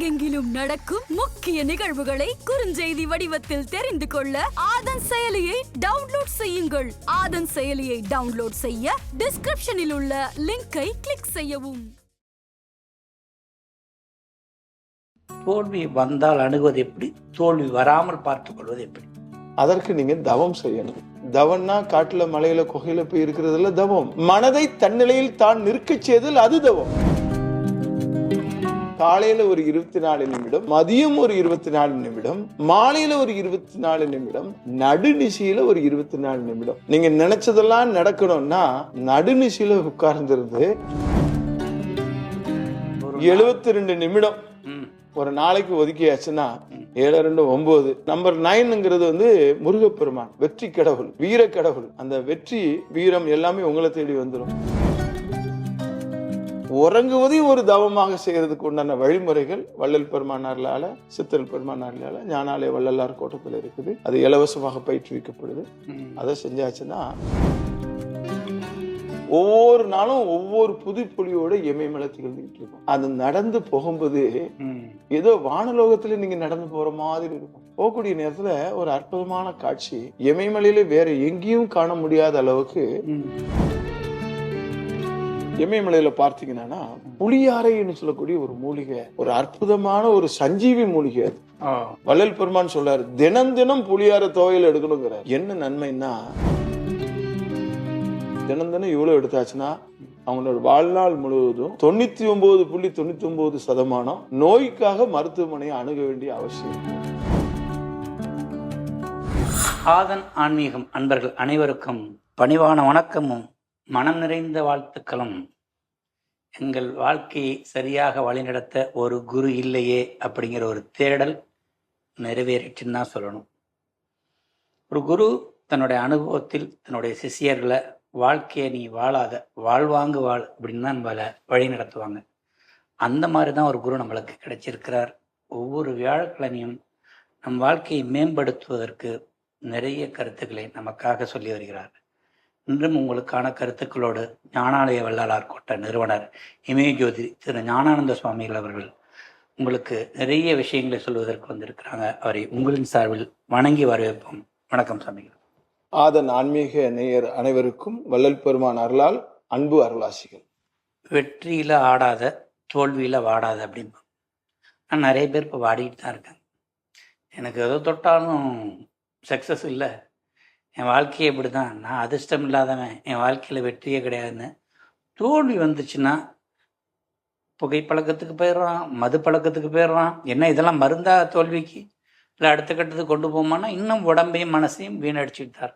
உலகெங்கிலும் நடக்கும் முக்கிய நிகழ்வுகளை குறுஞ்செய்தி வடிவத்தில் தெரிந்து கொள்ள ஆதன் செயலியை டவுன்லோட் செய்யுங்கள். ஆதன் செயலியை டவுன்லோட் செய்ய டிஸ்கிரிப்ஷனில் உள்ள லிங்கை கிளிக் செய்யவும். தோல்வி வந்தால் அணுகுவது எப்படி? தோல்வி வராமல் பார்த்துக் கொள்வது எப்படி? அதற்கு நீங்க தவம் செய்யணும். தவம்னா காட்டுல மலையில குகையில போய் இருக்கிறதுல தவம். மனதை தன்னிலையில் தான் நிற்கச் செய்தல் அது தவம். காலையில ஒரு இருபத்தி நாலு நிமிடம் மதியம் ஒரு இருபத்தி நாலு நிமிடம் மாலையில ஒரு இருபத்தி நாலு நிமிடம் நடுநிசையில ஒரு இருபத்தி நாலு நிமிடம். நீங்க நினைச்சதெல்லாம் நடக்கணும்னா நடுநிசையில உட்கார்ந்துருந்து எழுபத்தி ரெண்டு நிமிடம் ஒரு நாளைக்கு ஒதுக்கியாச்சுன்னா ஏழு ரெண்டு ஒன்பது. நம்பர் நைன்ங்கிறது வந்து முருகப்பெருமான் வெற்றி கடவுள் வீர கடவுள் அந்த வெற்றி வீரம் எல்லாமே உங்களை தேடி வந்துடும் உறங்குவதையும் ஒரு தவமாக செய்யறதுக்கு உண்டான வழிமுறைகள் வள்ளல் பெருமானார்லால சித்தல் பெருமானார்லால ஞானாலய வள்ளலார் கோட்டத்தில் இருக்குது அது இலவசமாக பயிற்றுவிக்கப்படுது. அதை செஞ்சாச்சுன்னா ஒவ்வொரு நாளும் ஒவ்வொரு புது புலியோட இமயமலை திகழ்ந்துகிட்டு இருக்கும் அது நடந்து போகும்போது. ஏதோ வானலோகத்துல நீங்க நடந்து போற மாதிரி இருக்கும் போகக்கூடிய நேரத்துல ஒரு அற்புதமான காட்சி இமயமலையில வேற எங்கேயும் காண முடியாத அளவுக்கு. இமயமலையில பார்த்தீங்கன்னா புளியாரைன்னு சொல்லக்கூடிய ஒரு மூலிகை ஒரு அற்புதமான ஒரு சஞ்சீவி மூலிகை அது. வள்ளல் பெருமான் சொல்றாரு தினம் தினம் புளியார துவையல் எடுக்கணுங்கிறார். என்ன நன்மைன்னா தினம் தினம் இவ்வளவு எடுத்தாச்சுன்னா அவங்களோட வாழ்நாள் முழுவதும் தொண்ணூத்தி ஒன்பது புள்ளி தொண்ணூத்தி ஒன்பது சதமானம் நோய்க்காக மருத்துவமனையை அணுக வேண்டிய அவசியம். ஆதன் ஆன்மீகம் அன்பர்கள் அனைவருக்கும் பணிவான வணக்கமும். மனம் நிறைந்த வாழ்த்துக்களும். எங்கள் வாழ்க்கையை சரியாக வழிநடத்த ஒரு குரு இல்லையே அப்படிங்கிற ஒரு தேடல் நிறைவேறிச்சுன்னு தான் சொல்லணும். ஒரு குரு தன்னுடைய அனுபவத்தில் தன்னுடைய சிஷியர்களை வாழ்க்கையை நீ வாழாத வாழ்வாங்கு வாழ் அப்படின்னு தான் நம்மளை வழி நடத்துவாங்க. அந்த மாதிரி தான் ஒரு குரு நம்மளுக்கு கிடைச்சிருக்கிறார். ஒவ்வொரு வியாழக்கிழமையும் நம் வாழ்க்கையை மேம்படுத்துவதற்கு நிறைய கருத்துக்களை நமக்காக சொல்லி வருகிறார். இன்றும் உங்களுக்கான கருத்துக்களோடு ஞானாலய வள்ளலார் கோட்ட நிறுவனர் இமயஜோதி திரு ஞானானந்த சுவாமிகள் அவர்கள் உங்களுக்கு நிறைய விஷயங்களை சொல்வதற்கு வந்திருக்கிறாங்க. அவரை உங்களின் சார்பில் வணங்கி வரவேற்போம். வணக்கம் சுவாமிகள். ஆதன் ஆன்மீக நேயர் அனைவருக்கும் வள்ளல் பெருமான் அருளால் அன்பு அருளாசிகள். வெற்றியில் ஆடாத தோல்வியில் வாடாத அப்படிம்பா ஆனால் நிறைய பேர் இப்போ வாடிக்கிட்டு தான் இருக்காங்க எனக்கு எதோ தொட்டாலும் சக்ஸஸ் இல்லை. என் வாழ்க்கையே இப்படி தான் நான் அதிர்ஷ்டம் இல்லாதவன் என் வாழ்க்கையில் வெற்றியே கிடையாதுன்னு தோல்வி வந்துச்சுன்னா புகைப்பழக்கத்துக்கு போயிடுறான் மது பழக்கத்துக்கு போயிடுறான். என்ன இதெல்லாம் மருந்தா தோல்விக்கு? இல்லை அடுத்த கட்டத்துக்கு கொண்டு போமான்னா இன்னும் உடம்பையும் மனசையும் வீணடிச்சுட்டார்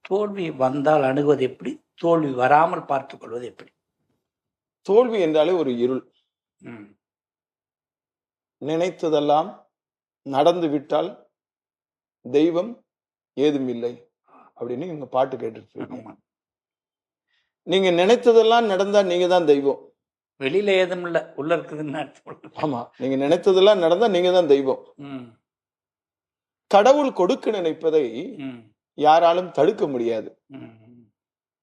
தோல்வி வந்தால் அணுகுவது எப்படி? தோல்வி வராமல் பார்த்துக் கொள்வது எப்படி? தோல்வி என்றாலே ஒரு இருள். ம். நினைத்ததெல்லாம் நடந்து விட்டால் தெய்வம் ஏதும் இல்லை அப்படின்னு இவங்க பாட்டு ஆமா. நீங்க நினைத்ததெல்லாம் நடந்தா நீங்க தான் தெய்வம் வெளியில ஏதும் இல்ல உள்ள இருக்குதுன்னு. ஆமா நீங்க நினைத்ததெல்லாம் நடந்தா நீங்க தான் தெய்வம் கடவுள் கொடுக்க நினைப்பதை யாராலும் தடுக்க முடியாது.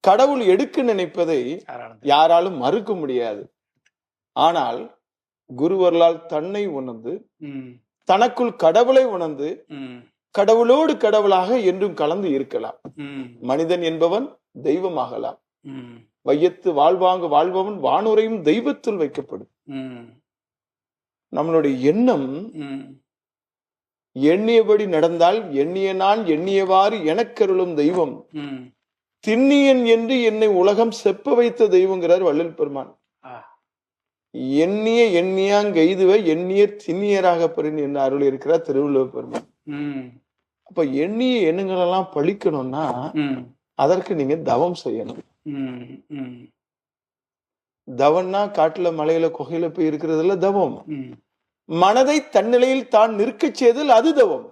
கடவுள் எடுக்க நினைப்பதை. யாராலும் மறுக்க முடியாது ஆனால் குருவர்களால் தன்னை உணர்ந்து தனக்குள் கடவுளை உணர்ந்து கடவுளோடு கடவுளாக என்றும் கலந்து இருக்கலாம். மனிதன் என்பவன் தெய்வமாகலாம். வையத்து வாழ்வாங்கு வாழ்பவன் வானுரையும் தெய்வத்துள் வைக்கப்படும். நம்மளுடைய எண்ணம் எண்ணியபடி நடந்தால் எண்ணிய நான் எண்ணியவாறு எனக்கருளும் தெய்வம். திண்ணியன் என்று என்னை உலகம் செப்ப வைத்த தெய்வங்கிறார் வள்ளல் பெருமான். எண்ணிய எண்ணியாங் எய்துவ எண்ணிய திண்ணியராக பெறின் என்று அருள் இருக்கிறார் திருவள்ளுவர் பெருமான். அப்ப எண்ணிய எண்ணங்கள் எல்லாம் பழிக்கணும்னா அதற்கு நீங்க தவம் செய்யணும். தவம்னா காட்டுல மலையில குகையில போய் இருக்கிறதுல தவம். மனதை தன்னிலையில் தான் நிற்கச் செய்தல் அது தவம்.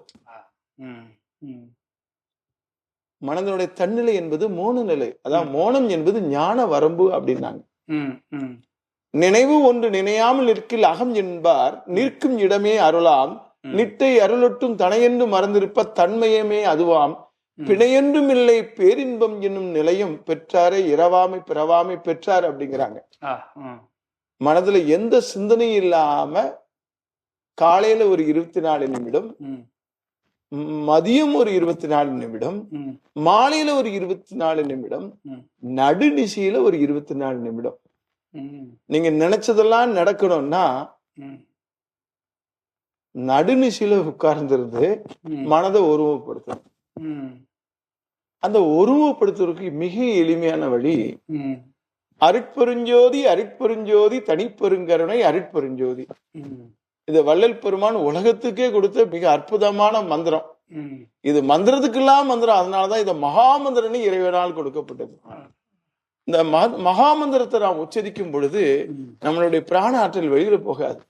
மனதனுடைய தன்னிலை என்பது மோன நிலை. அதான் மோனம் என்பது ஞான வரம்பு அப்படின்னாங்க. நினைவு ஒன்று நினையாமல் நிற்கில் அகம் என்பார். நிற்கும் இடமே அருளாம். ம். நிட்டை அருளொட்டும் தனையென்று மறந்திருப்ப தன்மையமே அதுவாம். பிணையென்றும் இல்லை பேரின்பம் என்னும் நிலையம் பெற்றாரே இரவாமை பிறவாமை பெற்றார் அப்படிங்கிறாங்க. மனதுல எந்த சிந்தனையும் இல்லாம காலையில ஒரு இருபத்தி நாலு நிமிடம் மதியம் ஒரு இருபத்தி நாலு நிமிடம் மாலையில ஒரு இருபத்தி நாலு நிமிடம். நடுநிசியில ஒரு இருபத்தி நாலு நிமிடம். நீங்க நினைச்சதெல்லாம் நடக்கணும்னா நடுநிசியில உட்கார்ந்திருந்து மனதை ஒருமுகப்படுத்தணும். ம். அந்த ஒருமுகப்படுத்துறதுக்கு மிக எளிமையான வழி அருட்பெருஞ்சோதி அருட்பெருஞ்சோதி தனிப்பெருங்கருணை அருட்பெருஞ்சோதி. இது வள்ளல் பெருமான் உலகத்துக்கே கொடுத்த மிக அற்புதமான மந்திரம். இது மந்திரத்துக்கெல்லாம் மந்திரம். அதனாலதான் இது மகா மந்திரம்னு இறைவனால் கொடுக்கப்பட்டது. இந்த ம- மகா மந்திரத்தை நாம் உச்சரிக்கும் பொழுது நம்மளுடைய பிராண ஆற்றல் வெளியில போகாது.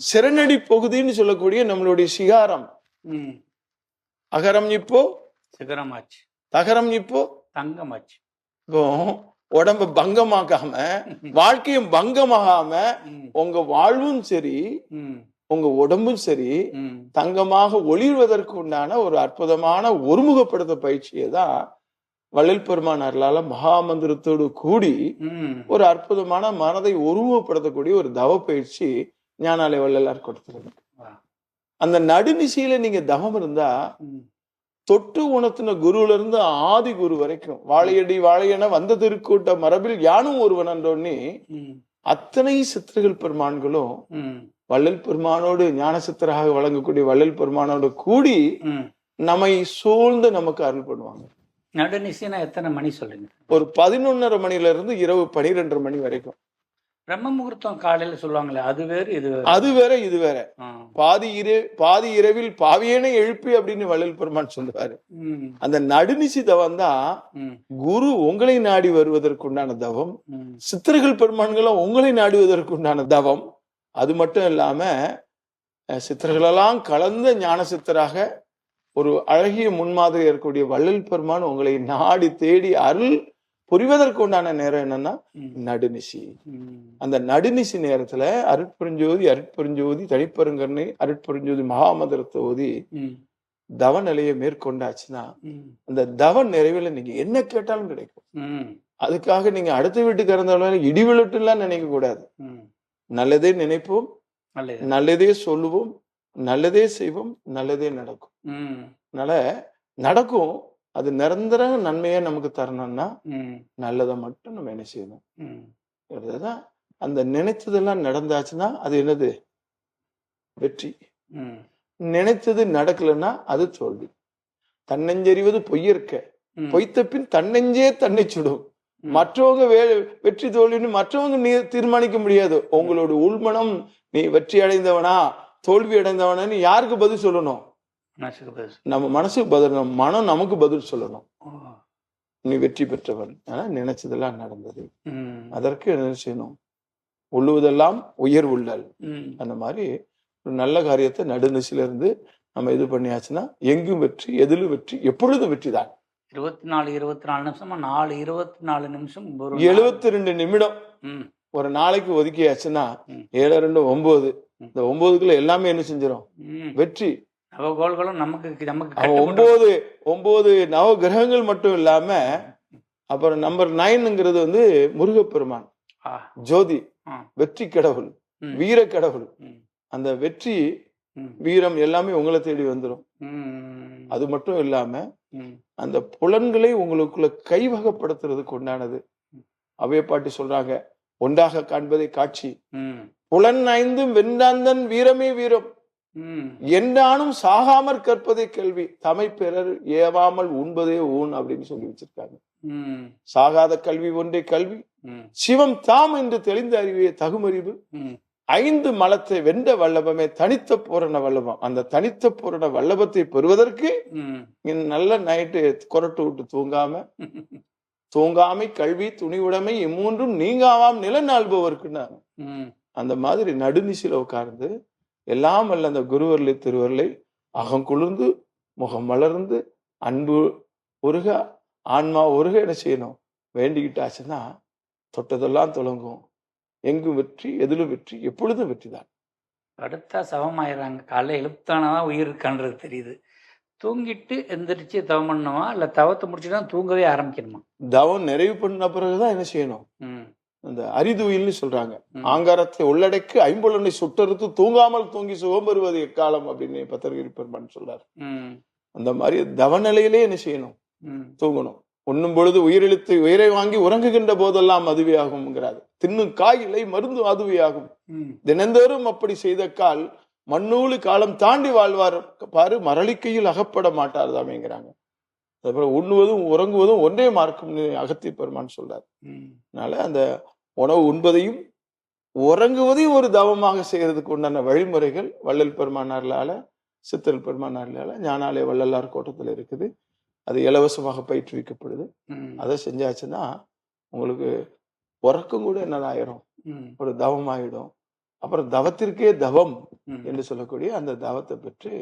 சிறநடி பகுதின்னு சொல்லக்கூடிய நம்மளுடைய சிகாரம். அகரம் இப்போ சிகரமாச்சு தகரம் இப்போ தங்கமாச்சு இப்போ உடம்ப பங்கமாக்காம வாழ்க்கையும் பங்கமாகாம உங்க வாழ்வும் சரி உங்க உடம்பும் சரி தங்கமாக ஒளிர்வதற்கு உண்டான ஒரு அற்புதமான ஒருமுகப்படுத்த பயிற்சியை தான் வள்ளல் பெருமான் அருளால மகாமந்திரத்தோடு கூடி ஒரு அற்புதமான மனதை ஒருமுகப்படுத்தக்கூடிய ஒரு தவ பயிற்சி ஞானாலய வள்ளலார் கொடுத்துருக்கு வா. அந்த நடுநிசையில நீங்க தவம் இருந்தா தொட்டு உணர்த்தின குருவுல இருந்து ஆதி குரு வரைக்கும் வாழையடி வாழையென வந்த திருக்கூட்ட மரபில் யானும் ஒருவன் என்றோன்னே அத்தனை சித்தர்கள் பெருமான்களும் வள்ளல் பெருமானோடு ஞான சித்தராக வழங்கக்கூடிய வள்ளல் பெருமானோடு கூடி நம்மை சூழ்ந்து நமக்கு அருள் பண்ணுவாங்க. நடுநிசைனா எத்தனை மணி சொல்லுங்க. ஒரு பதினொன்னரை மணில இருந்து இரவு பனிரெண்டரை மணி வரைக்கும். பிரம்ம முகூர்த்தம் காலையில சொல்லுவாங்களே அது வேறு இது வேறு. அது வேற இது வேற. பாதி இரு பாதி இரவில் பாவியனை எழுப்பி அப்படின்னு வள்ளல் பெருமான் சொல்லுவாரு. அந்த நடுநிசி தவம் தான் குரு உங்களை நாடி வருவதற்குண்டான தவம் சித்தர்கள் பெருமான்களும் உங்களை நாடுவதற்குண்டான தவம். அது மட்டும் இல்லாம சித்தர்களெல்லாம் கலந்த ஞான சித்தராக ஒரு அழகிய முன்மாதிரி இருக்கக்கூடிய வள்ளல் பெருமான் உங்களை நாடி தேடி அருள் புரிவதற்கு உண்டான நேரம் என்னன்னா நடுநிசி. அந்த நடுநிசி நேரத்துல அருட்பெருஞ்சோதி அருட்பெருஞ்சோதி தனிப்பெருங்கண்ணை அருட்பெருஞ்சோதி மகாமந்திரத்தை ஓதி தவ நிலையை மேற்கொண்டாச்சுன்னா அந்த தவ நிறைவுல நீங்க என்ன கேட்டாலும் கிடைக்கும். அதுக்காக நீங்க அடுத்த வீட்டுக்கு இறந்தாலும் இடி விழட்டுலாம் நினைக்க கூடாது. நல்லதே நினைப்போம் நல்லது. சொல்லுவோம் நல்லதே செய்வோம் நல்லதே நடக்கும். அதனால நடக்கும் அது நிரந்தர நன்மையை நமக்கு தரணும்னா நல்லதை மட்டும் நம்ம என்ன செய்யணும்? அந்த நினைத்ததெல்லாம் நடந்தாச்சுன்னா அது என்னது? வெற்றி. ம். நினைத்தது நடக்கலைன்னா அது தோல்வி. தன்னஞ்செறிவது பொய்யற்க. ம். பொய்த்த பின் தன்னெஞ்சே தன்னை சுடும். மற்றவங்க வே வெற்றி தோல்வின்னு மற்றவங்க நீ தீர்மானிக்க முடியாது. உங்களோட உள்மனம் நீ வெற்றி அடைந்தவனா தோல்வி அடைந்தவனான்னு யாருக்கு பதில் சொல்லணும்? நம்ம மனசுக்கு பதில் மனம் நமக்கு பதில் சொல்லணும். நீ வெற்றி பெற்றவன். ஆனா நினைச்சதெல்லாம் நடந்தது. அதற்கு என்ன செய்யணும்? உள்ளுவதெல்லாம் உயர் உள்ளல். அந்த மாதிரி ஒரு நல்ல காரியத்தை நடுநிசில இருந்து நம்ம இது பண்ணியாச்சுன்னா எங்கும் வெற்றி எதிலும் வெற்றி எப்பொழுதும் வெற்றி தான். இருபத்தி நாலு இருபத்தி நாலு நிமிஷமா? நாலு இருபத்தி நாலு நிமிஷம். எழுபத்தி ரெண்டு நிமிடம். ஒரு நாளைக்கு ஒதுக்கியாச்சுன்னா. ஏழு ரெண்டு ஒன்பது. இந்த ஒன்பதுக்குள்ள எல்லாமே என்ன செஞ்சிடும் வெற்றி. நவகோள்களும் நமக்கு நமக்கு ஒன்பது ஒன்பது நவ கிரகங்கள் மட்டும் இல்லாம அப்புறம் நம்பர் நைன்ங்கிறது வந்து முருகப்பெருமான். ஜோதி. வெற்றி கடவுள். வீர கடவுள். அந்த வெற்றி வீரம் எல்லாமே உங்களை தேடி வந்துடும் அது மட்டும் இல்லாம அந்த புலன்களை உங்களுக்குள்ள கைவகப்படுத்துறதுக்கு உண்டானது. அவைய பாட்டி சொல்றாங்க ஒன்றாக காண்பதை காட்சி. புலன் ஐந்தும் வெண்டாந்தன் வீரமே வீரம். ம், என்றானும் சாகாமற் கற்பதே கேள்வி. தமை பிறர் ஏவாமல் உண்பதே ஊன் அப்படின்னு சொல்லி வச்சிருக்காங்க. சாகாத கல்வி ஒன்றே கல்வி. சிவம் தாம் என்று தெளிந்த அறிவே தகுமறிவு. ஐந்து மலத்தை வென்ற வல்லபமே தனித்த பூரண வல்லபம். அந்த தனித்த பூரண வல்லபத்தை பெறுவதற்கு நல்ல நைட்டு கொரட்டு விட்டு தூங்காம தூங்காமை கல்வி துணிவுடைமை இம்மூன்றும் நீங்காவாம் நிலநாள்பவர்க்குன்னாங்க. ம், அந்த மாதிரி நடுநிசில உட்கார்ந்து எல்லாம் வல்ல அந்த குருவர்லை திருவர்லை அகம் குளிர்ந்து முகம் மலர்ந்து அன்பு ஒருக ஆன்மா ஒருக என்ன செய்யணும்? வேண்டிக்கிட்டாச்சுன்னா தொட்டதெல்லாம் தொடங்கும் எங்கும் வெற்றி எதிலும் வெற்றி எப்பொழுதும் வெற்றி தான். படுத்தா சவமாயிடுறாங்க காலைல எழுத்தானதான் உயிர் இருக்கான்றது தெரியுது. தூங்கிட்டு எந்திரிச்சு தவம் பண்ணணுமா? இல்ல தவத்தை முடிச்சுட்டு தூங்கவே ஆரம்பிக்கணுமா? தவம் நிறைவு பண்ண பிறகுதான் என்ன செய்யணும்? ம், அந்த அரிதுயில்னு சொல்றாங்க. ஆங்காரத்தை உள்ளடக்கி ஐம்பொலனை சுட்டறுத்து தூங்காமல் தூங்கி சுகம் பெறுவது எக்காலம் அப்படின்னு பத்திரிகை பெருமான் சொல்றாரு. அந்த மாதிரி தவநிலையிலே என்ன செய்யணும்? தூங்கணும். உண்ணும் பொழுது உயிரெழுத்து உயிரை வாங்கி உறங்குகின்ற போதெல்லாம் அதுவையாகும்ங்கிறாரு தின்னும் காயிலை மருந்து அதுவையாகும் ம், தினந்தோறும் அப்படி செய்த கால் மண்ணூலு காலம் தாண்டி வாழ்வார். பாரு மரளிக்கையில் அகப்பட மாட்டார் தாமேங்கிறாங்க அதுபோல உண்ணுவதும் உறங்குவதும் ஒன்றே மார்க்கும்னு அகத்திய பெருமான் சொல்றார். அதனால அந்த உணவு உண்பதையும் உறங்குவதையும் ஒரு தவமாக செய்யறதுக்கு உண்டான வழிமுறைகள் வள்ளல் பெருமானார்லால சித்தல் பெருமானார்லால ஞானாலய வள்ளலார் கோட்டத்தில் இருக்குது. அது இலவசமாக பயிற்றுவிக்கப்படுது. அதை செஞ்சாச்சுன்னா உங்களுக்கு உறக்கம் கூட என்னதாயிரும் ஒரு தவம் ஆயிடும் அப்புறம் தவத்திற்கே தவம். என்று சொல்லக்கூடிய அந்த தவத்தை பெற்று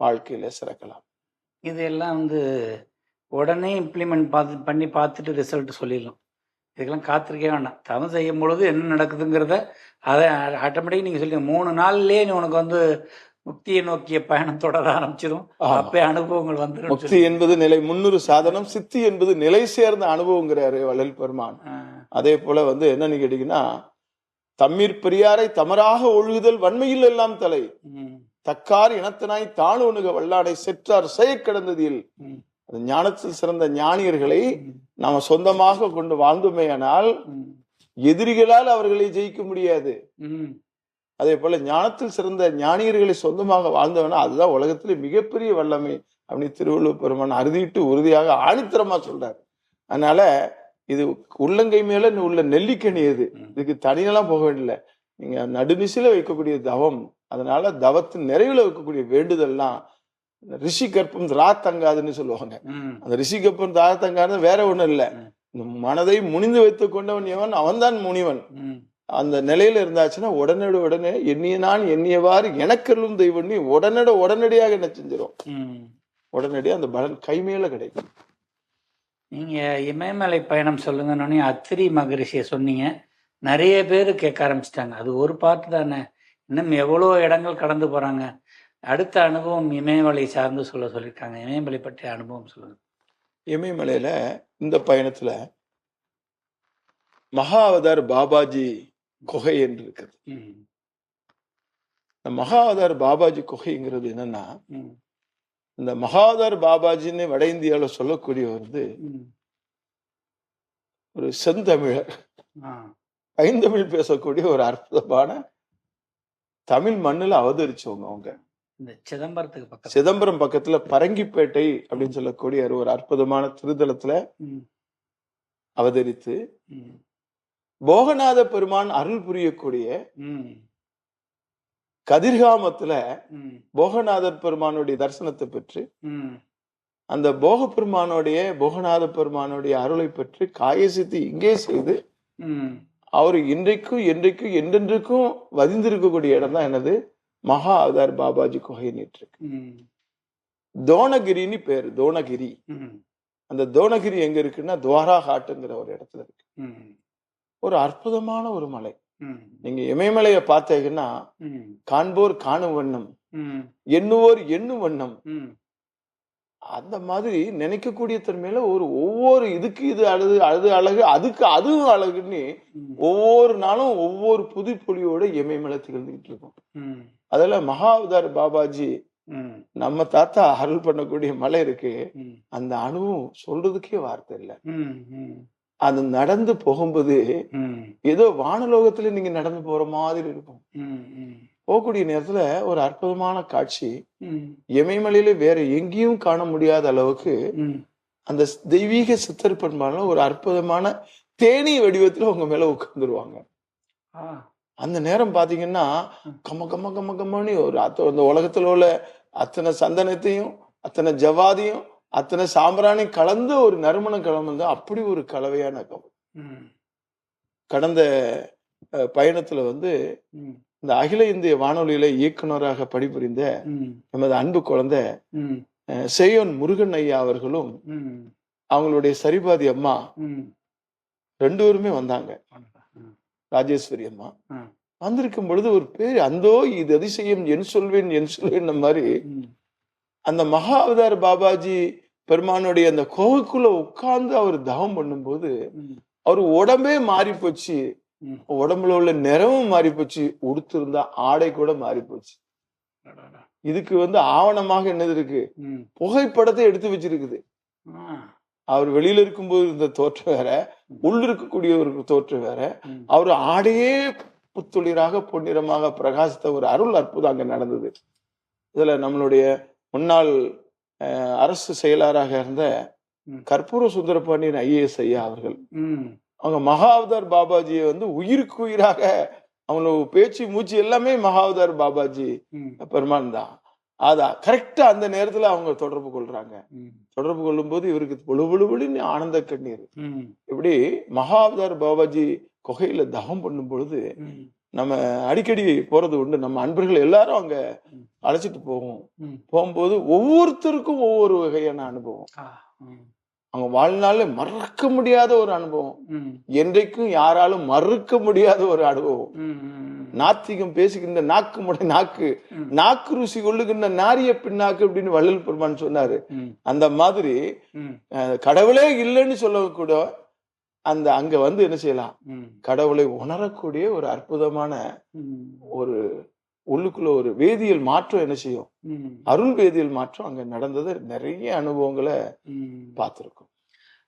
வாழ்க்கையில சிறக்கலாம். இதெல்லாம் வந்து உடனே இம்ப்ளிமெண்ட் பார்த்து பண்ணி பார்த்துட்டு ரிசல்ட் சொல்லிடலாம். இதுக்கெல்லாம் காத்திருக்கே வேண்டாம் தவம் செய்யும் பொழுது என்ன நடக்குதுங்கிறத அதை ஆட்டோமேட்டிக் நீங்கள் சொல்லி மூணு நாள்லயே உனக்கு வந்து முக்தியை நோக்கிய பயணம் தொடர ஆரம்பிச்சிடும். அப்பே அனுபவங்கள் வந்துடும் முக்தி என்பது நிலை முன்னூறு சாதனம் சித்தி என்பது நிலை சேர்ந்த அனுபவங்கிறாரு வள்ளல் பெருமான். அதே போல வந்து என்னன்னு கேட்டீங்கன்னா தம்மீர் பெரியாரை தமராக ஒழுகுதல் வன்மையில் எல்லாம் தலை. தக்கார் இனத்தினாய் தாணுணுக வல்லாடை செற்றார் செயக்கடந்ததில் அது ஞானத்தில் சிறந்த ஞானியர்களை நாம சொந்தமாக கொண்டு வாழ்ந்தோமேயானால் எதிரிகளால் அவர்களை ஜெயிக்க முடியாது. அதே போல ஞானத்தில் சிறந்த ஞானியர்களை சொந்தமாக வாழ்ந்தவனா அதுதான் உலகத்திலே மிகப்பெரிய வல்லமை அப்படின்னு திருவள்ளுவர் பெருமான் அறுதிட்டு உறுதியாக ஆணித்தரமா சொல்றாரு. அதனால இது உள்ளங்கை மேல உள்ள நெல்லிக்கனி இது. இதுக்கு தனியெல்லாம் போக வேண்டியதில்ல. நீங்க நடுநிசில வைக்கக்கூடிய தவம் அதனால தவத்தின் நிறைவுல வைக்கக்கூடிய வேண்டுதல்லாம் ரிஷி கற்பம் ரா தங்காதுன்னு சொல்லுவாங்க. அந்த ரிஷி கற்பம் ரா தங்காது வேற ஒண்ணும் இல்ல. இந்த மனதை முனிந்து வைத்துக் கொண்டவன் எவன்? அவன்தான் முனிவன். அந்த நிலையில இருந்தாச்சுன்னா உடனடி உடனே எண்ணிய நான் எண்ணியவாறு எனக்கெல்லும் தெய்வம் நீ உடனடி உடனடியாக என்ன செஞ்சிடும் உடனடியாக அந்த பலன் கைமேல கிடைக்கும். நீங்க இமயமலை பயணம் சொல்லுங்கன்னு அத்திரி மகரிஷியை சொன்னீங்க. நிறைய பேர் கேட்க ஆரம்பிச்சிட்டாங்க. அது ஒரு பார்ட் தானே. இன்னும் எவ்வளோ இடங்கள் கடந்து போறாங்க. அடுத்த அனுபவம் இமயமலை சார்ந்து சொல்ல சொல்லியிருக்காங்க. இமயமலை பற்றிய அனுபவம் சொல்லுங்க. இமயமலையில இந்த பயணத்துல மகாவதார் பாபாஜி குகை என்று இருக்குது. இந்த மகாவதார் பாபாஜி குகைங்கிறது என்னன்னா இந்த மகாவதார் பாபாஜின்னு வட இந்தியாவில் வந்து ம். ஒரு செந்தமிழர். ஐந்தமிழ் பேசக்கூடிய ஒரு அற்புதமான தமிழ் மண்ணுல அவதரிச்சவங்க அவங்க. இந்த சிதம்பரத்துக்கு பக்கத்துல. சிதம்பரம் பக்கத்துல பரங்கிப்பேட்டை அப்படின்னு சொல்லக்கூடிய ஒரு அற்புதமான திருத்தலத்துல அவதரித்து போகநாத பெருமான் அருள் புரியக்கூடிய கதிர்காமத்துல போகநாதர் பெருமானுடைய தரிசனத்தை பெற்று அந்த போக பெருமானுடைய போகநாத பெருமானுடைய அருளை பெற்று காயசித்தி இங்கே செய்து அவர் இன்றைக்கும் என்றைக்கும் என்றென்றைக்கும் வதிந்திருக்கக்கூடிய இடம் தான் என்னது? மகா அவதார் பாபாஜி குகை இருக்கு தோணகிரின்னு பேரு தோணகிரி அந்த தோணகிரி எங்க இருக்குன்னா துவாரா ஹாட்டுங்கிற ஒரு இடத்துல இருக்கு. ஒரு அற்புதமான ஒரு மலை. நீங்க இமயமலையை பார்த்தீங்கன்னா காண்போர் காணும் வண்ணம். எண்ணுவோர் எண்ணும் வண்ணம். அந்த மாதிரி நினைக்கக்கூடிய தன்மையில ஒரு ஒவ்வொரு இதுக்கு இது அழுது அழுது அழகு அதுக்கு அதுவும் அழகுன்னு ஒவ்வொரு நாளும் ஒவ்வொரு புது பொலியோட இமயமலை திகழ்ந்துகிட்டு இருக்கும். அதுல மகாவதார் பாபாஜி நம்ம தாத்தா அருள் பண்ணக்கூடிய மலை இருக்கு. அந்த அனுபவம் சொல்றதுக்கே வார்த்தை இல்லை. அது நடந்து போகும்போது ஏதோ வானலோகத்துல நீங்க நடந்து போற மாதிரி இருக்கும். போகக்கூடிய நேரத்துல ஒரு அற்புதமான காட்சி. ம், இமயமலையில வேற எங்கேயும் காண முடியாத அளவுக்கு அந்த தெய்வீக சித்தர் பெருமாள் ஒரு அற்புதமான தேனி வடிவத்துல உங்க மேல உட்கார்ந்துருவாங்க. அந்த நேரம் பாத்தீங்கன்னா கம்ம கம்ம கம்ம கம்மன்னு ஒரு அத்த அந்த உலகத்துல உள்ள அத்தனை சந்தனத்தையும் அத்தனை ஜவாதியும் அத்தனை சாம்பிராணியும் கலந்து ஒரு நறுமணம் கலந்து அப்படி ஒரு கலவையான கவம் ம், கடந்த பயணத்துல வந்து இந்த அகில இந்திய வானொலியில இயக்குனராக பணிபுரிந்த நமது அன்பு குழந்தை செய்யோன் முருகன் ஐயா அவர்களும் அவங்களுடைய சரிபாதி அம்மா. ரெண்டு பேருமே வந்தாங்க. ராஜேஸ்வரி அம்மா. வந்திருக்கும் பொழுது ஒரு பேர் அந்தோ இது அதிசயம் என் சொல்வேன் என் சொல்வேன் மாதிரி அந்த மகா அவதார் பாபாஜி பெருமானுடைய அந்த கோவுக்குள்ள உட்கார்ந்து அவர் தவம் பண்ணும்போது அவர் உடம்பே மாறி போச்சு. உடம்புல உள்ள நிறமும் மாறி போச்சு உடுத்திருந்த ஆடை கூட மாறி போச்சு. இதுக்கு வந்து ஆவணமாக என்னது இருக்கு. புகைப்படத்தை எடுத்து வச்சிருக்குது. அவர் வெளியில இருக்கும்போது இருந்த தோற்றம் வேற உள்ள இருக்கக்கூடிய ஒரு தோற்றம் வேற. அவர் ஆடையே புத்துளிராக பொன்னிறமாக பிரகாசித்த ஒரு அருள் அற்புதம் அங்க நடந்தது இதுல நம்மளுடைய முன்னாள் அரசு செயலாளராக இருந்த. கற்பூர சுந்தரபாண்டியன் ஐஏஎஸ் ஐயா அவர்கள். அவங்க மகாவதார் பாபாஜியை வந்து உயிருக்கு உயிராக அவங்களோட பேச்சு மூச்சு எல்லாமே மகாவதார் பாபாஜி. பெருமான் தான் அதான் கரெக்டா அந்த நேரத்துல அவங்க தொடர்பு கொள்றாங்க. தொடர்பு கொள்ளும்போது இவருக்கு பொழு பொழு பொழுன்னு ஆனந்த கண்ணீர். இப்படி மகாவதார் பாபாஜி குகையில தவம் பண்ணும் பொழுது. நம்ம அடிக்கடி போறது உண்டு நம்ம அன்பர்கள் எல்லாரும் அங்க. அழைச்சிட்டு போவோம். போகும்போது ஒவ்வொருத்தருக்கும் ஒவ்வொரு வகையான அனுபவம். அவங்க வாழ்நாள்ல மறக்க முடியாத ஒரு அனுபவம். என்றைக்கும் யாராலும் மறுக்க முடியாத ஒரு அனுபவம். நாத்திகம் பேசுகின்ற நாக்கு முடை நாக்கு. நாக்கு ருசி கொள்ளுகின்ற நாரிய பின்னாக்கு அப்படின்னு வள்ளல் பெருமான் சொன்னாரு. அந்த மாதிரி கடவுளே இல்லைன்னு சொல்லக்கூட அந்த அங்க வந்து என்ன செய்யலாம். கடவுளை உணரக்கூடிய ஒரு அற்புதமான. ஒரு உள்ளுக்குள்ள ஒரு வேதியியல் மாற்றம் என்ன செய்யும். அருள் வேதியியல் மாற்றம் அங்க நடந்தது நிறைய அனுபவங்களை. பார்த்திருக்கோம்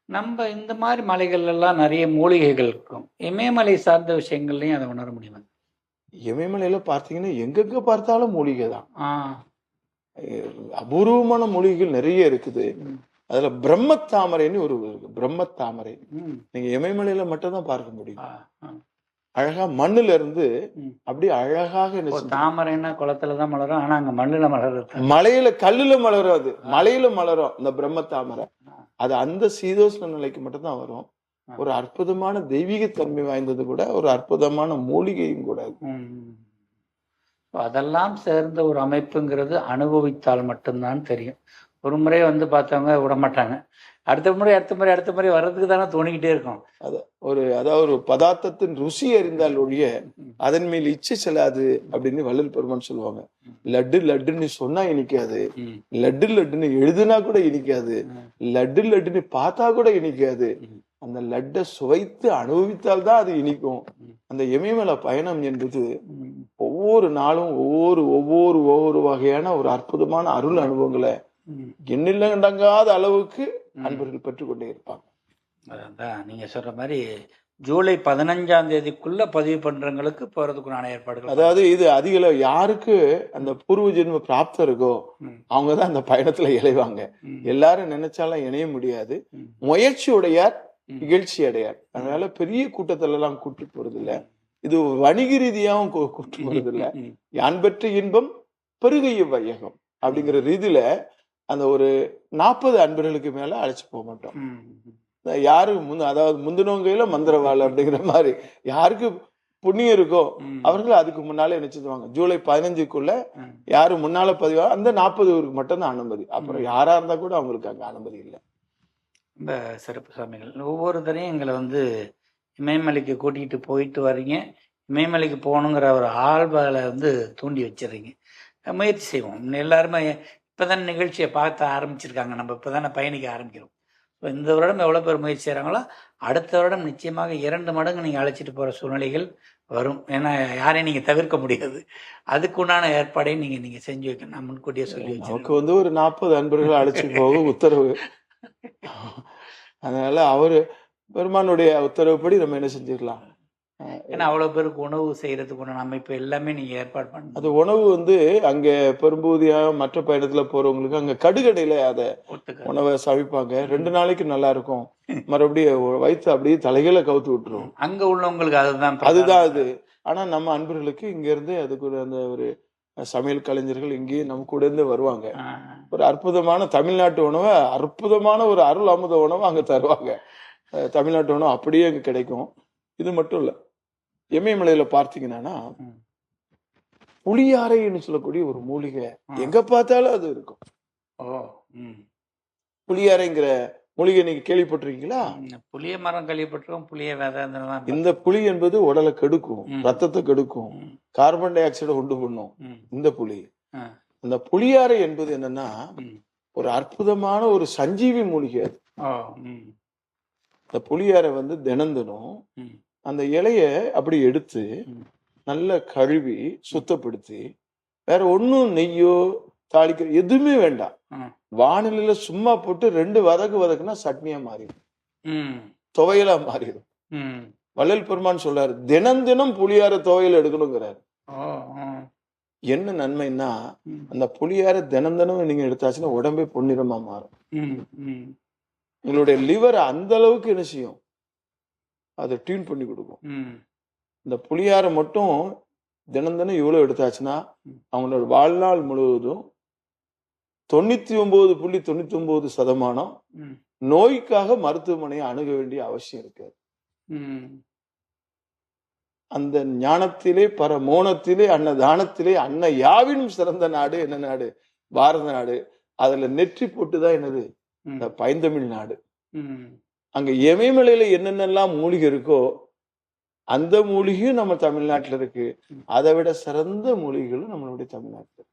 நம்ம இந்த மாதிரி மலைகள் எல்லாம் நிறைய மூலிகைகள் இருக்கும் இமயமலை சார்ந்த விஷயங்கள்லையும் அதை உணர முடியும் இமயமலையில பார்த்தீங்கன்னா எங்கெங்க பார்த்தாலும் மூலிகை தான் அபூர்வமான மூலிகைகள் நிறைய இருக்குது. அதுல பிரம்மத்தாமரைன்னு ஒரு இருக்கு பிரம்மத்தாமரை ம். நீங்க இமயமலையில மட்டும் தான் பார்க்க முடியும். அழகா மண்ணுல இருந்து. அப்படியே அழகாக தாமரைன்னா குளத்துல தான் மலரும். ஆனா அங்க மண்ணுல மலர்றது மலையில கல்லுல மலரும் அது. மலையில மலரும் இந்த பிரம்மத்தாமரை அது அந்த சீதோஷ்ண நிலைக்கு மட்டும்தான் வரும். ஒரு அற்புதமான தெய்வீக தன்மை வாய்ந்தது கூட ஒரு அற்புதமான மூலிகையும் கூட. அதெல்லாம் சேர்ந்த ஒரு அமைப்புங்கிறது அனுபவித்தால் மட்டும்தான் தெரியும். ஒரு முறை வந்து பார்த்தவங்க விட மாட்டாங்க அடுத்த முறை அடுத்த முறை அடுத்த முறை வர்றதுக்கு தானே தோணிக்கிட்டே இருக்கும் ஒரு அதாவது ஒரு பதார்த்தத்தின் ருசி அறிந்தால் ஒழிய அதன் மேல் இச்சை செல்லாது அப்படின்னு வள்ளல் பெருமான் சொல்லுவாங்க லட்டு லட்டுன்னு சொன்னா இனிக்காது. லட்டு லட்டுன்னு எழுதுனா கூட இனிக்காது. லட்டு லட்டுன்னு பார்த்தா கூட இனிக்காது. அந்த லட்டை சுவைத்து அனுபவித்தால் தான் அது இனிக்கும். அந்த எமயமலை பயணம் என்பது. ஒவ்வொரு நாளும் ஒவ்வொரு ஒவ்வொரு ஒவ்வொரு வகையான ஒரு அற்புதமான அருள் அனுபவங்களை ம். எண்ணிலடங்காத அளவுக்கு. அன்பர்கள் பெற்றுக்கொண்டே இருப்பாங்க அதான் நீங்க சொல்ற மாதிரி ஜூலை பதினஞ்சாம் தேதிக்குள்ள பதிவு பண்றவங்களுக்கு போறதுக்குண்டான ஏற்பாடுகள் அதாவது இது அதிக யாருக்கு அந்த பூர்வ ஜென்ம பிராப்தம் இருக்கோ. அவங்க தான் அந்த பயணத்துல இழைவாங்க. எல்லாரும் நினைச்சாலும் இணைய முடியாது. முயற்சி உடையார் ம். இகழ்ச்சி அடையார் அதனால பெரிய கூட்டத்துல எல்லாம் கூட்டு போறது இல்ல இது வணிக ரீதியாவும் கூ- கூட்டு போறது இல்ல. யான் பெற்ற இன்பம் பெருகைய வையகம் அப்படிங்கிற ரீதியில அந்த ஒரு நாற்பது அன்பர்களுக்கு மேல அழைச்சு போக மாட்டோம். ம். யாருக்கு முந்த அதாவது முந்தினவங்கையில மந்திரவாள் அப்படிங்கிற மாதிரி. யாருக்கு புண்ணியம் இருக்கோ. அவர்கள் அதுக்கு முன்னாலே நினைச்சிடுவாங்க ஜூலை பதினஞ்சுக்குள்ள. யாரு முன்னால பதிவா அந்த நாற்பது ஊருக்கு மட்டும்தான் அனுமதி. அப்புறம் யாரா இருந்தா கூட அவங்களுக்கு அங்க அனுமதி இல்லை. ரொம்ப சிறப்பு சுவாமிகள் ஒவ்வொரு தரையும் எங்களை வந்து இமயமலைக்கு கூட்டிகிட்டு போயிட்டு வர்றீங்க. இமயமலைக்கு போகணுங்கிற ஒரு ஆழ்வலை வந்து தூண்டி வச்சிடுறீங்க. முயற்சி செய்வோம். இன்னும் எல்லாருமே இப்போதான் நிகழ்ச்சியை பார்த்து ஆரம்பிச்சிருக்காங்க. நம்ம இப்போ தானே பயணிக்க ஆரம்பிக்கிறோம். ஸோ இந்த வருடம் எவ்வளோ பேர் முயற்சி செய்கிறாங்களோ அடுத்த வருடம் நிச்சயமாக இரண்டு மடங்கு நீங்கள் அழைச்சிட்டு போகிற சூழ்நிலைகள் வரும். ஏன்னா யாரையும் நீங்கள் தவிர்க்க முடியாது. அதுக்குண்டான ஏற்பாடையும் நீங்கள் நீங்கள் செஞ்சு வைக்கணும். நான் முன்கூட்டியே சொல்லி நமக்கு வச்சிருக்கேன் வந்து ஒரு நாற்பது அன்பர்கள் அழைச்சு போக உத்தரவு. அதனால அவரு பெருமானுடைய உத்தரவுப்படி நம்ம என்ன செஞ்சிடலாம்? ஏன்னா அவ்வளோ பேருக்கு உணவு செய்கிறதுக்கு உண்டான அமைப்பு எல்லாமே நீங்கள் ஏற்பாடு பண்ணணும். அது உணவு வந்து அங்க பெரும்பகுதியா மற்ற பயணத்துல போறவங்களுக்கு அங்க கடுகடையில அத உணவை சமைப்பாங்க. ரெண்டு நாளைக்கு நல்லா இருக்கும் மறுபடியும் வயிற்று அப்படியே தலைகளை கவுத்து விட்டுரும். அங்க உள்ளவங்களுக்கு அதுதான் அதுதான் அது. ஆனா நம்ம அன்பர்களுக்கு இங்க இருந்து அதுக்கு ஒரு அந்த ஒரு சமையல் கலைஞர்கள் இங்கேயே நம்ம கூட இருந்து வருவாங்க. ஒரு அற்புதமான தமிழ்நாட்டு உணவை அற்புதமான ஒரு அருள் அமுத உணவை அங்க தருவாங்க. தமிழ்நாட்டு உணவு அப்படியே அங்க கிடைக்கும். இது மட்டும் இல்ல. எமயமலையில பார்த்தீங்கன்னா. புளியாரைன்னு சொல்லக்கூடிய ஒரு மூலிகை. எங்க பார்த்தாலும் அது இருக்கும். புளியாரைங்கிற மூலிகை நீங்க கேள்விப்பட்டிருக்கீங்களா புளிய மரம் கழிப்பட்டிருக்கோம் புளிய விதை இதெல்லாம் இந்த புளி என்பது உடலை கெடுக்கும். ரத்தத்தை கெடுக்கும் கார்பன் டை ஆக்சைடை உண்டு பண்ணும் இந்த புளி அந்த புளியாரை என்பது என்னன்னா. ஒரு அற்புதமான ஒரு சஞ்சீவி மூலிகை அது இந்த புளியாரை வந்து தினம் தினம் ம். அந்த இலைய அப்படி எடுத்து. நல்லா கழுவி சுத்தப்படுத்தி வேற ஒண்ணும் நெய்யோ தாளிக்கிற எதுவுமே வேண்டாம். வானிலையில சும்மா போட்டு ரெண்டு வதக்கு வதக்குனா சட்னியா மாறிடும். துவையலா மாறிடும். வள்ளல் பெருமான் சொல்றாரு தினம் தினம் புளியார துவையல் எடுக்கணுங்கிறாரு. என்ன நன்மைன்னா அந்த புளியார தினம் தினம் நீங்க எடுத்தாச்சுன்னா உடம்பே பொன்னிறமா மாறும். உங்களுடைய லிவர் அந்த அளவுக்கு என்ன செய்யும்? அதை டியூன் பண்ணி கொடுக்கும். இந்த புளியாரை மட்டும் தினம் தினம் இவ்வளவு எடுத்தாச்சுன்னா அவங்களோட வாழ்நாள் முழுவதும் தொண்ணூத்தி ஒன்பது புள்ளி தொண்ணூத்தி ஒன்பது சதமானம் நோய்க்காக மருத்துவமனையை அணுக வேண்டிய அவசியம் இருக்கு. ம். அந்த ஞானத்திலே பர மோனத்திலே அன்னதானத்திலே அன்ன யாவினும் சிறந்த நாடு என்ன நாடு? பாரத நாடு. அதுல நெற்றி போட்டுதான் என்னது? இந்த பைந்தமிழ் நாடு. அங்க எமயமலையில என்னென்னலாம் மூலிகை இருக்கோ அந்த மூலிகையும் நம்ம தமிழ்நாட்டுல இருக்கு. அதை விட சிறந்த மூலிகைகளும் நம்மளுடைய தமிழ்நாட்டுல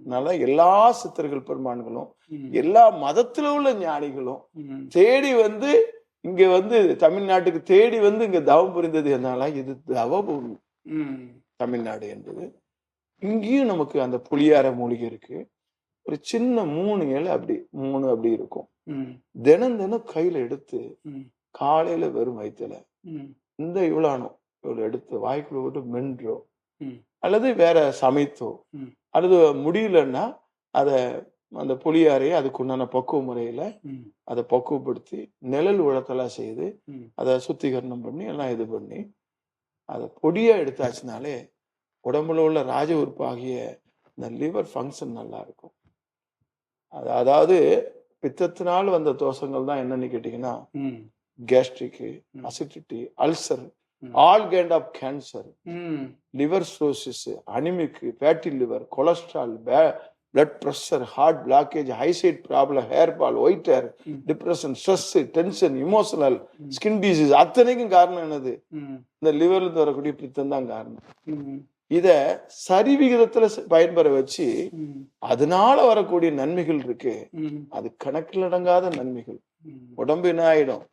அதனால எல்லா சித்தர்கள் பெருமான்களும் எல்லா மதத்துல உள்ள ஞானிகளும் தேடி வந்து இங்க வந்து தமிழ்நாட்டுக்கு தேடி வந்து இங்க தவம் புரிந்தது என்னால இது தவபூமி. தமிழ்நாடு என்பது. இங்கேயும் நமக்கு அந்த புளியார மூலிகை இருக்கு. ஒரு சின்ன மூணு இலை அப்படி மூணு அப்படி இருக்கும். தினம் தினம் கையில எடுத்து காலையில வெறும் வயிற்றுல இந்த இவ்வளானோ இவ்வளவு எடுத்து வாய்க்குள்ள விட்டு மென்றோ. அல்லது வேற சமைத்தோ. அல்லது முடியலன்னா அத அந்த புளியாரையை அதுக்கு உண்டான பக்குவ முறையில அதை பக்குவப்படுத்தி நிழல் உழத்தெல்லாம் செய்து அதை சுத்திகரணம் பண்ணி எல்லாம் இது பண்ணி அதை பொடியா எடுத்தாச்சுனாலே உடம்புல உள்ள ராஜ உறுப்பு ஆகிய இந்த லிவர் ஃபங்க்ஷன் நல்லா இருக்கும். அது அதாவது பித்தத்தினால் வந்த தோஷங்கள் தான் என்னன்னு கேட்டீங்கன்னா gastric. Acidity ulcer. All kind of cancer liver சோசிஸ் anemic fatty liver cholesterol blood pressure heart blockage high side problem hair fall white hair. Depression stress tension emotional. Skin disease அத்தனைக்கும் காரணம் என்னது இந்த லிவர்ல இருந்து வரக்கூடிய பித்தம் தான் காரணம் இத சரி விகிதத்துல பயன்பெற வச்சு அதனால வரக்கூடிய நன்மைகள் இருக்கு. அது கணக்கில் அடங்காத நன்மைகள். உடம்பு என்ன ஆயிடும்?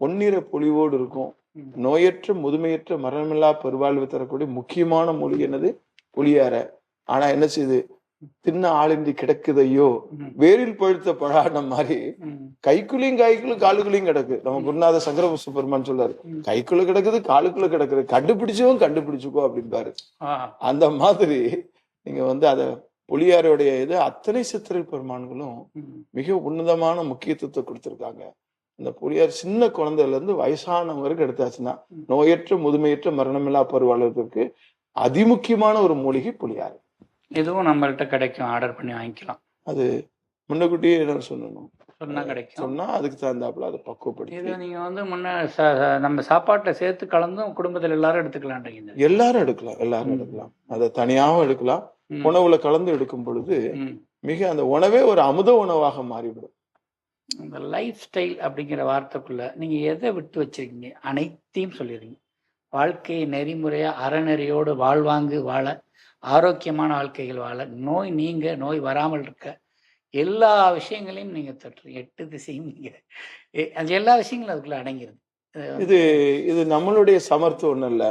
பொன்னிற பொலிவோடு இருக்கும். நோயற்ற முதுமையற்ற மரணமில்லா பெருவாழ்வு தரக்கூடிய முக்கியமான மொழி என்னது? புளியார ஆனா என்ன செய்யுது தின்ன ஆளின்றி கிடக்குதையோ? வேரில் பழுத்த பழான மாதிரி கைக்குள்ளயும் கைக்குள்ளும் காலுக்குள்ளயும் கிடக்கு. நம்ம குருநாத சங்கரபுஷ்ப பெருமான் சொல்றாரு. கைக்குள்ள கிடக்குது காலுக்குள்ள கிடக்குது. கண்டுபிடிச்சவன் கண்டுபிடிச்சுக்கோ அப்படின்பாரு அந்த மாதிரி நீங்க வந்து அத புளியாரோடைய இது அத்தனை சித்திரல் பெருமான்களும் மிக உன்னதமான முக்கியத்துவத்தை கொடுத்திருக்காங்க. இந்த புளியார் சின்ன குழந்தையில இருந்து வயசானவங்க வரைக்கும் எடுத்தாச்சுன்னா. நோயற்ற முதுமையற்ற மரணமில்லா பருவாளர்களுக்கு அதிமுக்கியமான ஒரு மூலிகை புளியார் இதுவும் நம்மள்ட்ட கிடைக்கும். ஆர்டர் பண்ணி வாங்கிக்கலாம். அது முன்னக்கூட்டியே என்ன சொல்லணும். சொன்னா கிடைக்கும். சொன்னா அதுக்கு தகுந்தாப்புல அதை இது பக்குவப்படுத்தி நீங்க வந்து முன்ன நம்ம சாப்பாட்டுல சேர்த்து கலந்தும் குடும்பத்துல எல்லாரும் எடுத்துக்கலான்றீங்க எல்லாரும் எடுக்கலாம். எல்லாரும். எடுக்கலாம். அதை தனியாகவும் எடுக்கலாம். உணவுல கலந்து எடுக்கும் பொழுது. மிக அந்த உணவே ஒரு அமுத உணவாக மாறிவிடும். இந்த லைஃப் ஸ்டைல் அப்படிங்கிற வார்த்தைக்குள்ள நீங்க எதை விட்டு வச்சிருக்கீங்க? அனைத்தையும் சொல்லிடுறீங்க. வாழ்க்கையை நெறிமுறையா அறநெறியோடு வாழ்வாங்கு வாழ ஆரோக்கியமான வாழ்க்கைகள் வாழ நோய் நீங்க நோய் வராமல் இருக்க எல்லா விஷயங்களையும் நீங்க தொட்டுறீங்க எட்டு திசையும் நீங்க எ- அது எல்லா விஷயங்களும் அதுக்குள்ள அடங்கிருது. இது இது நம்மளுடைய சமர்த்தம் ஒண்ணும் இல்ல.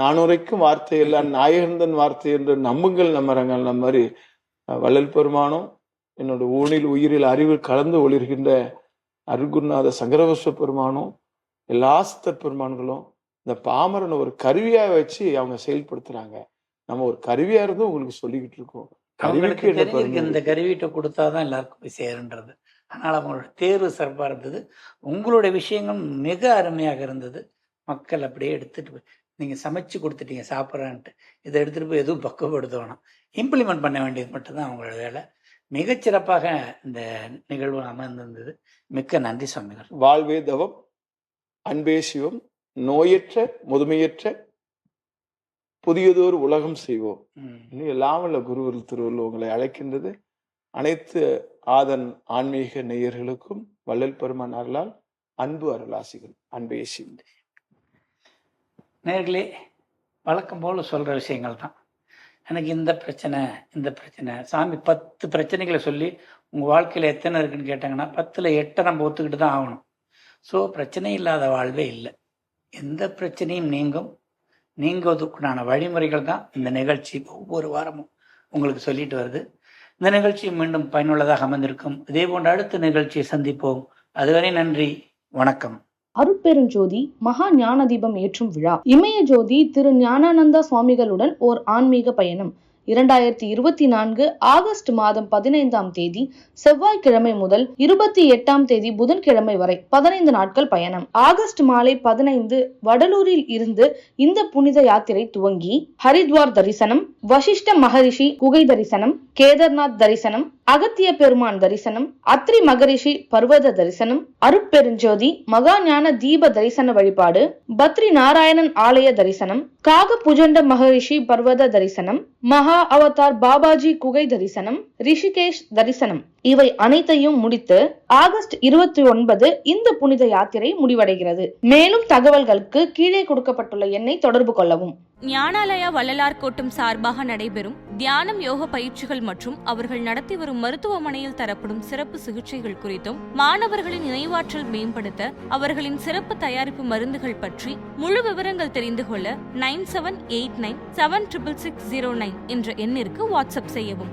நானுரைக்கும் வார்த்தை எல்லாம் நாயகந்தன் வார்த்தை என்று நம்புங்கள் நம்புறாங்கள் நம்ம மாதிரி. வள்ளல் பெருமானும் என்னோட ஊனில் உயிரில் அறிவில் கலந்து ஒளிர்கின்ற அருகுருநாத சங்கரவஸ்வ பெருமானும் எல்லா சித்தர் பெருமான்களும் இந்த பாமரனை ஒரு கருவியா வச்சு அவங்க செயல்படுத்துறாங்க. நம்ம ஒரு கருவியா இருந்தும் உங்களுக்கு சொல்லிக்கிட்டு இருக்கோம். அவங்களுக்கு கருவிக்கு இந்த கருவிட்ட கொடுத்தாதான் எல்லாருக்கும் போய் சேருன்றது. அதனால அவங்களோட தேர்வு சிறப்பாக இருந்தது. உங்களுடைய விஷயங்கள் மிக அருமையாக இருந்தது. மக்கள் அப்படியே எடுத்துட்டு போய் நீங்க சமைச்சு கொடுத்துட்டீங்க சாப்பிட்றான்ட்டு. இதை எடுத்துட்டு போய் எதுவும் பக்குவப்படுத்த வேணாம். இம்ப்ளிமெண்ட் பண்ண வேண்டியது மட்டும்தான் அவங்களோட வேலை. மிகச்சிறப்பாக இந்த நிகழ்வு அமர்ந்திருந்தது மிக்க நன்றி சுவாமிகள். வாழ்வே தவம். அன்பே சிவம். நோயற்ற முதுமையற்ற புதியதோர் உலகம் செய்வோம். இன்னும் உள்ள குருவருள் திருவள்ளுவர் உங்களை அழைக்கின்றது. அனைத்து ஆதன் ஆன்மீக நேயர்களுக்கும் வள்ளல் பெருமான் அருளால் அன்பு அருளாசிகள். அன்பே சிவம் நேர்களே வழக்கம் போல சொல்ற விஷயங்கள் தான். எனக்கு இந்த பிரச்சனை இந்த பிரச்சனை. சாமி பத்து பிரச்சனைகளை சொல்லி உங்க வாழ்க்கையில எத்தனை இருக்குன்னு கேட்டாங்கன்னா பத்துல எட்டை நம்ம ஒத்துக்கிட்டு தான் ஆகணும். ஸோ பிரச்சனை இல்லாத வாழ்வே இல்லை. எந்த பிரச்சனையும் நீங்கும். நீங்குவதற்குண்டான வழிமுறைகள் தான் இந்த நிகழ்ச்சி ஒவ்வொரு வாரமும் உங்களுக்கு சொல்லிட்டு வருது. இந்த நிகழ்ச்சி மீண்டும் பயனுள்ளதாக அமைந்திருக்கும். இதே போன்ற அடுத்த நிகழ்ச்சியை சந்திப்போம். அதுவரை நன்றி. வணக்கம். அருட்பெருஞ்சோதி மகா ஞான தீபம் ஏற்றும் விழா. இமய ஜோதி திரு ஞானானந்தா சுவாமிகளுடன் ஓர் ஆன்மீக பயணம். இரண்டாயிரத்தி இருபத்தி நான்கு ஆகஸ்ட் மாதம் பதினைந்தாம் தேதி செவ்வாய்க்கிழமை முதல் இருபத்தி எட்டாம் தேதி புதன்கிழமை வரை பதினைந்து நாட்கள் பயணம். ஆகஸ்ட் மாலை பதினைந்து வடலூரில் இருந்து இந்த புனித யாத்திரை துவங்கி ஹரித்வார் தரிசனம் வசிஷ்ட மகரிஷி குகை தரிசனம் கேதர்நாத் தரிசனம் அகத்திய பெருமான் தரிசனம் அத்ரி மகரிஷி பர்வத தரிசனம் அருட்பெருஞ்சோதி மகா ஞான தீப தரிசன வழிபாடு பத்ரி நாராயணன் ஆலய தரிசனம் காக புஜண்ட மகரிஷி பர்வத தரிசனம் மகா அவதார் பாபாஜி குகை தரிசனம் ரிஷிகேஷ் தரிசனம். இவை அனைத்தையும் முடித்து ஆகஸ்ட் இருபத்தி ஒன்பது இந்த புனித யாத்திரை முடிவடைகிறது. மேலும் தகவல்களுக்கு கீழே கொடுக்கப்பட்டுள்ள எண்ணை தொடர்பு கொள்ளவும். ஞானாலயா வள்ளலார் கூட்டம் சார்பாக நடைபெறும் தியானம் யோக பயிற்சிகள் மற்றும் அவர்கள் நடத்தி வரும் மருத்துவமனையில் தரப்படும் சிறப்பு சிகிச்சைகள் குறித்தும் மாணவர்களின் நினைவாற்றல் மேம்படுத்த அவர்களின் சிறப்பு தயாரிப்பு மருந்துகள் பற்றி முழு விவரங்கள் தெரிந்து கொள்ள nine seven eight nine seven triple six zero nine என்ற எண்ணிற்கு வாட்ஸ்அப் செய்யவும்.